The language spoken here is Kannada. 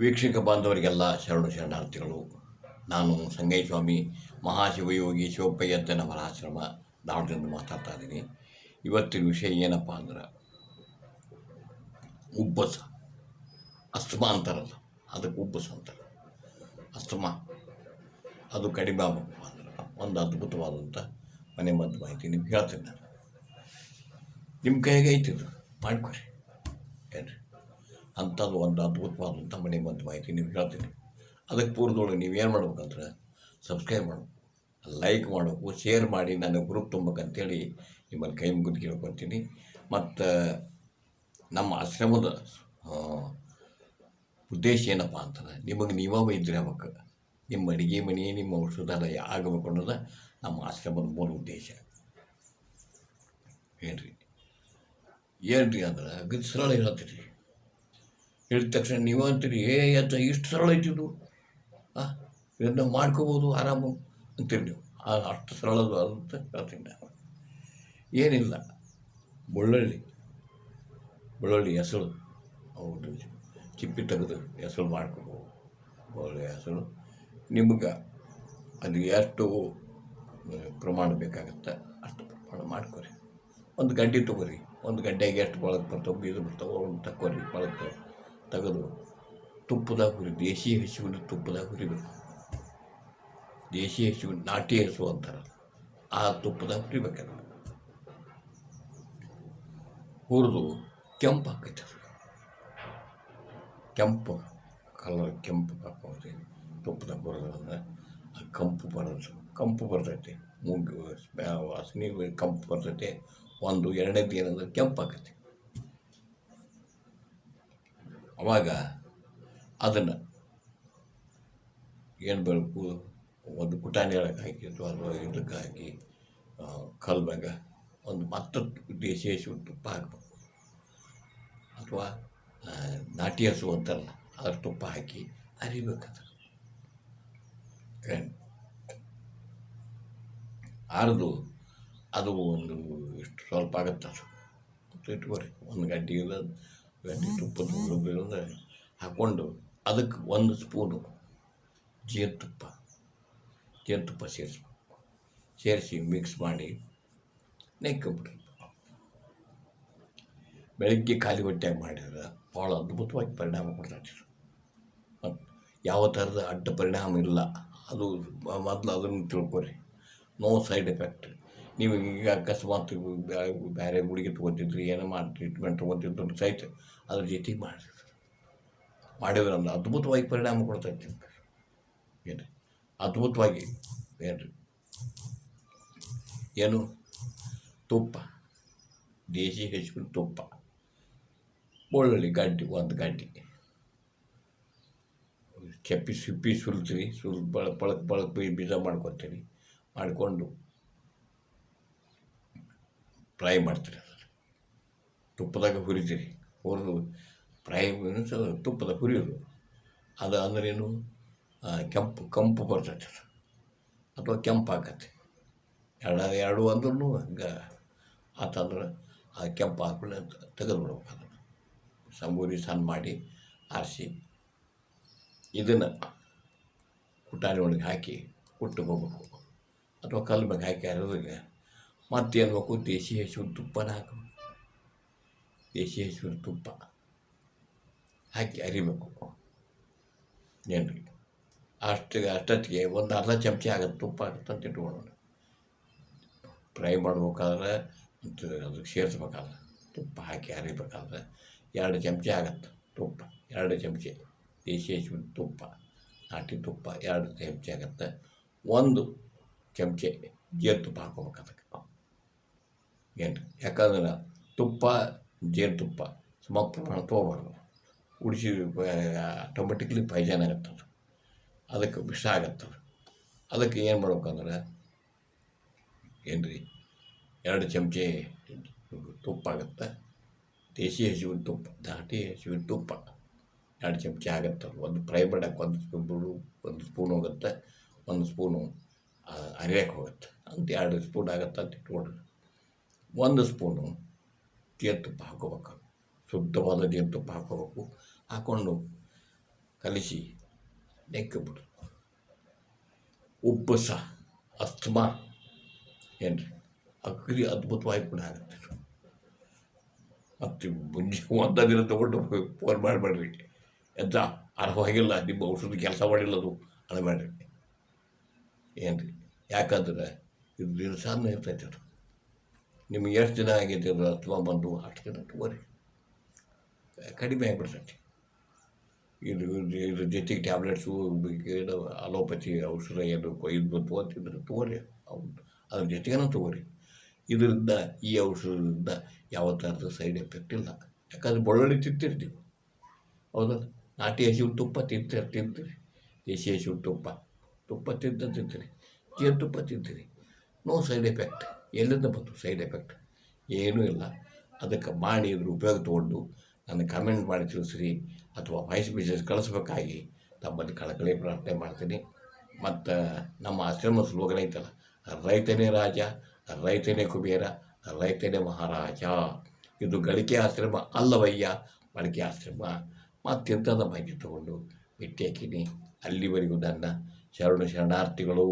ವೀಕ್ಷಕ ಬಾಂಧವರಿಗೆಲ್ಲ ಶರಣು ಶರಣಾರ್ಥಿಗಳು, ನಾನು ಸಂಗಯ್ಯಸ್ವಾಮಿ ಮಹಾಶಿವಯೋಗಿ ಶಿವಪ್ಪಯ್ಯದ್ದನ ಮಹಾಶ್ರಮ ಧಾರವಾಡದಿಂದ ಮಾತಾಡ್ತಾ ಇದ್ದೀನಿ. ಇವತ್ತಿನ ವಿಷಯ ಏನಪ್ಪ ಅಂದ್ರೆ, ಉಬ್ಬಸ, ಅಸ್ತಮ ಅಂತಾರಲ್ಲ, ಅದಕ್ಕೆ ಉಬ್ಬಸ ಅಂತಾರೆ. ಅಸ್ತಮ, ಅದು ಕಡಿಮೆ ಆಗಬೇಕು ಅಂದ್ರೆ ಒಂದು ಅದ್ಭುತವಾದಂಥ ಮನೆ ಮದ್ದು ಮಾಹಿತಿ ನಿಮ್ಗೆ ಹೇಳ್ತೀನಿ ನಾನು. ನಿಮ್ಮ ಕೈಗೆ ಐತಿದ್ರು ಮಾಡ್ಕೊರಿ. ಅಂಥದ್ದು ಒಂದು ಅದ್ಭುತವಾದಂಥ ಮನೆ ಮಂದಿ ಮಾಹಿತಿ ನಿಮ್ಗೆ ಹೇಳ್ತೀನಿ. ಅದಕ್ಕೆ ಪೂರ್ವದೊಳಗೆ ನೀವೇನು ಮಾಡ್ಬೇಕಂದ್ರೆ ಸಬ್ಸ್ಕ್ರೈಬ್ ಮಾಡಬೇಕು ಲೈಕ್ ಮಾಡಬೇಕು ಶೇರ್ ಮಾಡಿ ನನ್ನ ಗ್ರೂಪ್ ತುಂಬಬೇಕಂತೇಳಿ ನಿಮ್ಮನ್ನು ಕೈ ಮುಗಿದು ಕೇಳ್ಕೊತೀನಿ. ಮತ್ತು ನಮ್ಮ ಆಶ್ರಮದ ಉದ್ದೇಶ ಏನಪ್ಪ ಅಂತಂದ್ರೆ ನಿಮಗೆ ನೀವೇ ವೈದ್ಯರಾಗಬೇಕು ನಿಮ್ಮ ಅಡುಗೆ ಮನೆ, ನಿಮ್ಮ ಔಷಧಾಲಯ ಆಗಬೇಕು ಅನ್ನೋದು ನಮ್ಮ ಆಶ್ರಮದ ಮೂಲ ಉದ್ದೇಶ. ಹೇಳಿರಿ ಏನು ರೀ ಅಂದ್ರೆ ಸರಳ ಹೇಳ್ತೀರಿ. ಹೇಳಿದ ತಕ್ಷಣ ನೀವು ಅಂತೀರಿ, ಏ ಅಂತ ಇಷ್ಟು ಸರಳ ಐತಿದು ಹಾಂ ಇದನ್ನ ಮಾಡ್ಕೋಬೋದು, ಆರಾಮು ಅಂತೀರಿ ನೀವು. ಅಷ್ಟು ಸರಳದು ಅಂತ ಹೇಳ್ತೀನಿ ನಾನು. ಏನಿಲ್ಲ, ಬೆಳ್ಳುಳ್ಳಿ ಬೆಳ್ಳುಳ್ಳಿ ಹೆಸರು, ಹೌದು, ಚಿಪ್ಪಿ ತೆಗೆದು ಹೆಸರು ಮಾಡ್ಕೋಬೋದು, ಬೆಳ್ಳುಳ್ಳಿ ಹೆಸರು. ನಿಮ್ಗೆ ಅದು ಎಷ್ಟು ಪ್ರಮಾಣ ಬೇಕಾಗುತ್ತೆ ಅಷ್ಟು ಪ್ರಮಾಣ ಮಾಡ್ಕೊರಿ. ಒಂದು ಗಡ್ಡೆ ತೊಗೊರಿ, ಒಂದು ಗಡ್ಡೆಗೆ ಎಷ್ಟು ಬಳಕೆ ಬರ್ತಾವೆ ಬೀಜ ಬರ್ತಾವೆ ತಗೋರಿ ತಕ್ಕೊರಿ ಬಳಕೆ. ತೆಗೆದು ತುಪ್ಪದಾಗ ಹುರಿ, ದೇಶೀಯ ಹಸುವಿನ ತುಪ್ಪದಾಗ ಹುರಿಬೇಕು ದೇಶೀಯ ಹಸುವಿನ ನಾಟಿ ಹಸು ಅಂತಾರೆ. ಆ ತುಪ್ಪದಾಗ ಹುರಿಬೇಕಲ್ಲ ಹುರಿದು ಕೆಂಪು ಹಾಕೈತೆ. ಕೆಂಪು ಕಲರ್ ಕೆಂಪು ಹಾಕೋದು ತುಪ್ಪದಾಗ ಹುರಿದ್ರಂದ್ರೆ ಆ ಕಂಪು ಬರೋದು. ಕಂಪು ಬರ್ತೈತೆ. ಮೂಗು ಸ್ಮೆ- ವಾಸನೆ, ಕಂಪು ಬರ್ತೈತೆ. ಒಂದು, ಎರಡನೇದು ಏನಂದ್ರೆ ಕೆಂಪು ಆಕೈತಿ ಅವಾಗ ಅದನ್ನು ಏನು ಬೇಕು ಒಂದು ಪುಟಾಣಿ ಒಳಗೆ ಹಾಕಿ ಅಥವಾ ಅಥವಾ ಇದಕ್ಕೆ ಹಾಕಿ ಒಂದು ಮತ್ತೊಂದು ದೇಶ ತುಪ್ಪ ಹಾಕಬೇಕು ಅಥವಾ ನಾಟಿ ಹಸು ಅಂತಾರಲ್ಲ ಅದ್ರ ತುಪ್ಪ ಹಾಕಿ ಅರಿಬೇಕದು ಅರ್ದು ಅದು ಒಂದು ಇಷ್ಟು ಸ್ವಲ್ಪ ಆಗುತ್ತೆ. ಅದು ಇಟ್ಕೊರಿ. ಒಂದು ಗಡ್ಡೆ ಗಡ್ಡೆ ತುಪ್ಪದ ಅಂದ್ರೆ ಹಾಕ್ಕೊಂಡು ಅದಕ್ಕೆ ಒಂದು ಸ್ಪೂನು ಜೇನುತುಪ್ಪ ಜೇನುತುಪ್ಪ ಸೇರಿಸ್ಬೇಕು ಸೇರಿಸಿ ಮಿಕ್ಸ್ ಮಾಡಿ ನೆಕ್ಕೊಂಬಿಡ್ರಿ ಬೆಳಗ್ಗೆ ಖಾಲಿ ಹೊಟ್ಟೆಗೆ ಮಾಡಿದ್ರೆ ಭಾಳ ಅದ್ಭುತವಾಗಿ ಪರಿಣಾಮ ಕೊಡ್ತೈತಿ ಮತ್ತು ಯಾವ ಥರದ ಅಡ್ಡ ಪರಿಣಾಮ ಇಲ್ಲ. ಅದು ಮೊದಲು ಅದನ್ನು ತಿಳ್ಕೊರಿ. ನೋ ಸೈಡ್ ಎಫೆಕ್ಟ್ ನೀವು ಈಗ ಅಕಸ್ಮಾತ್ ಬೇರೆ ಗುಳಿಗೆ ತೊಗೊತಿದ್ರಿ, ಏನೋ ಮಾಡಿ ಟ್ರೀಟ್ಮೆಂಟ್ ತೊಗೊತಿದ್ರು ಸಹಿತ ಅದ್ರ ಜೊತೆಗೆ ಮಾಡಿದ್ರು. ಮಾಡಿದ್ರೆ ಒಂದು ಅದ್ಭುತವಾಗಿ ಪರಿಣಾಮ ಕೊಡ್ತೈತಿ ಏನು ಅದ್ಭುತವಾಗಿ ಏನು ಏನು? ತುಪ್ಪ. ದೇಶಿ ಹಸುವಿನ ತುಪ್ಪ. ಬೆಳ್ಳುಳ್ಳಿ ಗಡ್ಡಿ, ಒಂದು ಗಡ್ಡಿ. ಚಪ್ಪಿ ಸಿಪ್ಪಿ ಸುಲ್ತೀವಿ ಸುಲ್ ಬಳಕ್ ಬಳಕ್ ಬಳಕ್ ಬೀಜ ಮಾಡ್ಕೊತೀವಿ ಮಾಡಿಕೊಂಡು ಫ್ರೈ ಮಾಡ್ತೀರಿ ಅದನ್ನು ತುಪ್ಪದಾಗ ಹುರಿತೀರಿ. ಹುರಿದು ಫ್ರೈ ಮೀನ್ಸ್ ತುಪ್ಪದಾಗ ಹುರಿಯೋದು ಅದು. ಅಂದ್ರೇನು ಕೆಂಪು, ಕಂಪು ಬರ್ತೈತೆ ಅದು. ಅಥವಾ ಕೆಂಪು ಆಕತ್ತೆ ಎರಡು ಎರಡು ಅಂದ್ರೂ ಹಂಗೆ ಆತಂದ್ರೆ ಆ ಕೆಂಪು ಹಾಕ್ಬಿಟ್ಟು ತೆಗೆದು ಬಿಡ್ಬೇಕು ಅದನ್ನು. ಸಂಬೂರಿ ಸಣ್ಣ ಮಾಡಿ ಆರಿಸಿ ಇದನ್ನು ಕುಟಾಣಿ ಒಳಗೆ ಹಾಕಿ ಕುಟ್ಕೋಬೇಕು ಅಥವಾ ಕಲ್ಲು ಮೇಲೆ ಹಾಕಿ ಅರಿದ್ರೆ ಮತ್ತೇನು ದೇಶಿ ಹಸುವಿನ ತುಪ್ಪನ ಹಾಕಬೇಕು ದೇಶಿ ಹಸುವಿನ ತುಪ್ಪ ಹಾಕಿ ಅರಿಬೇಕು. ಏನು ಅಷ್ಟಿಗೆ ಅಷ್ಟೊತ್ತಿಗೆ ಒಂದು ಅರ್ಧ ಚಮಚ ಆಗುತ್ತೆ ತುಪ್ಪ ಆಗುತ್ತೆ ಅಂತ ಇಟ್ಕೊಳ್ಳೋಣ. ಫ್ರೈ ಮಾಡ್ಬೇಕಾದ್ರೆ ಅದಕ್ಕೆ ಸೇರಿಸ್ಬೇಕಾದ್ರೆ ತುಪ್ಪ ಹಾಕಿ ಅರಿಬೇಕಾದ್ರೆ ಎರಡು ಚಮಚ ಆಗುತ್ತೆ ತುಪ್ಪ. ಎರಡು ಚಮಚ ದೇಶಿ ಹಸುವಿನ ತುಪ್ಪ ನಾಟಿ ತುಪ್ಪ ಎರಡು ಚಮಚ ಆಗುತ್ತೆ. ಒಂದು ಚಮಚ ಜೇನುತುಪ್ಪ ಹಾಕೋಬೇಕು ಅದಕ್ಕೆ ಏನು ಯಾಕಂದ್ರೆ ತುಪ್ಪ ಜೇನುತುಪ್ಪ ಸುಮಾರು ಪ್ರಮಾಣ ತೊಗೋಬಾರ್ದು. ಉಡಿಸಿ ಆಟೋಮೆಟಿಕ್ಲಿ ಪೈಜಾನ್ ಆಗತ್ತದು ಅದಕ್ಕೆ ವಿಷ ಆಗತ್ತದು ಅದು. ಅದಕ್ಕೆ ಏನು ಮಾಡ್ಬೇಕಂದ್ರೆ, ಏನ್ರಿ, ಎರಡು ಚಮಚೆ ತುಪ್ಪ ಆಗುತ್ತೆ. ದೇಸಿ ಹಸುವಿನ ತುಪ್ಪ ದಾಟಿ ಹಸುವಿನ ತುಪ್ಪ. ಎರಡು ಚಮಚ ಆಗುತ್ತೆ ಒಂದು ಫ್ರೈ ಮಾಡಕ್ಕೆ ಒಂದು ಸ್ಪೂನು ಒಂದು ಸ್ಪೂನ್ ಹೋಗುತ್ತೆ, ಒಂದು ಸ್ಪೂನು ಅರಿಯಕ್ಕೆ ಹೋಗುತ್ತೆ. ಅಂತ ಎರಡು ಸ್ಪೂನ್ ಆಗುತ್ತೆ ಅಂತ ಇಟ್ಕೊಡ್ರಿ. ಒಂದು ಸ್ಪೂನು ಜೇನುತುಪ್ಪ ಹಾಕೋಬೇಕು ಶುದ್ಧವಾದ ಜೇನುತುಪ್ಪ ಹಾಕೋಬೇಕು ಹಾಕ್ಕೊಂಡು ಕಲಿಸಿ ನೆಕ್ಕಿಬಿಡು. ಉಬ್ಬಸ, ಅಸ್ತಮಾ ಏನು ಅಗ್ರಿ ಅದ್ಭುತವಾಗಿ ಕೂಡ ಆಗುತ್ತೆ ಮತ್ತು ಮುಂಜೆ ಒಂದ ದಿನ ತೊಗೊಂಡು ಫೋನ್ ಮಾಡಬೇಡ್ರಿ. ಎಂತ ಅರ್ಹವಾಗಿಲ್ಲ, ನಿಮ್ಮ ಔಷಧ ಕೆಲಸ ಮಾಡಿಲ್ಲ ಅದು, ಅನ್ಬೇಡ್ರಿ. ಏನು ರೀ ಯಾಕಂದ್ರೆ ಇದು ದಿವಸಾನ ಇರ್ತೈತೆ ಅದು. ನಿಮ್ಗೆ ಎಷ್ಟು ದಿನ ಆಗೈತೆ ಅಥವಾ ಬಂದು ಅಷ್ಟು ದಿನ ತಗೋರಿ ಕಡಿಮೆ ಆಗಿಬಿಡ್ತೈತಿ. ಇದು ಇದ್ರ ಜೊತೆಗೆ ಟ್ಯಾಬ್ಲೆಟ್ಸು ಏನು ಅಲೋಪತಿ ಔಷಧ ಏನು ಇದು ತೊಗೊತಿದ್ರೆ ತೊಗೊರಿ. ಅವ್ನು ಅದ್ರ ಜೊತೆಗೇನು ತೊಗೊರಿ. ಇದರಿಂದ ಈ ಔಷಧದಿಂದ ಯಾವ ಥರದ ಸೈಡ್ ಎಫೆಕ್ಟ್ ಇಲ್ಲ. ಯಾಕಂದ್ರೆ ಬೆಳ್ಳುಳ್ಳಿ ತಿಂತೀರಿ ನೀವು. ಹೌದಲ್ಲ ನಾಟಿ ಹಸಿವು ತುಪ್ಪ ತಿಂತೀರಿ ತಿಂತೀರಿ. ದೇಶಿ ಹಸಿವು ತುಪ್ಪ. ತುಪ್ಪ ತಿಂತ ತಿಂತೀರಿ. ಜೇನುತುಪ್ಪ ತಿಂತೀರಿ. ನೋ ಸೈಡ್ ಎಫೆಕ್ಟ್ ಎಲ್ಲಿಂದ ಬಂತು ಸೈಡ್ ಎಫೆಕ್ಟ್? ಏನೂ ಇಲ್ಲ. ಅದಕ್ಕೆ ಮಾಡಿ ಇದ್ರ ಉಪಯೋಗ ತೊಗೊಂಡು ನನ್ನ ಕಮೆಂಟ್ ಮಾಡಿ ತಿಳಿಸ್ರಿ ಅಥವಾ ವಾಯ್ಸ್ ಮೆಸೇಜ್ ಕಳಿಸ್ಬೇಕಾಗಿ ತಮ್ಮಲ್ಲಿ ಕಳಕಳಿ ಪ್ರಾರ್ಥನೆ ಮಾಡ್ತೀನಿ. ಮತ್ತು ನಮ್ಮ ಆಶ್ರಮ ಸ್ಲೋಗನ್ ಐತಲ್ಲ, ರೈತನೇ ರಾಜ, ರೈತನೇ ಕುಬೇರ, ರೈತನೇ ಮಹಾರಾಜ. ಇದು ಗಳಿಕೆ ಆಶ್ರಮ ಅಲ್ಲವಯ್ಯ ಬಳಕೆ ಆಶ್ರಮ. ಮತ್ತೆಂಥದ ಮಾಹಿತಿ ತಗೊಂಡು ಭೇಟಿ ಹಾಕಿನಿ. ಅಲ್ಲಿವರೆಗೂ ನನ್ನ ಶರಣ ಶರಣಾರ್ಥಿಗಳು.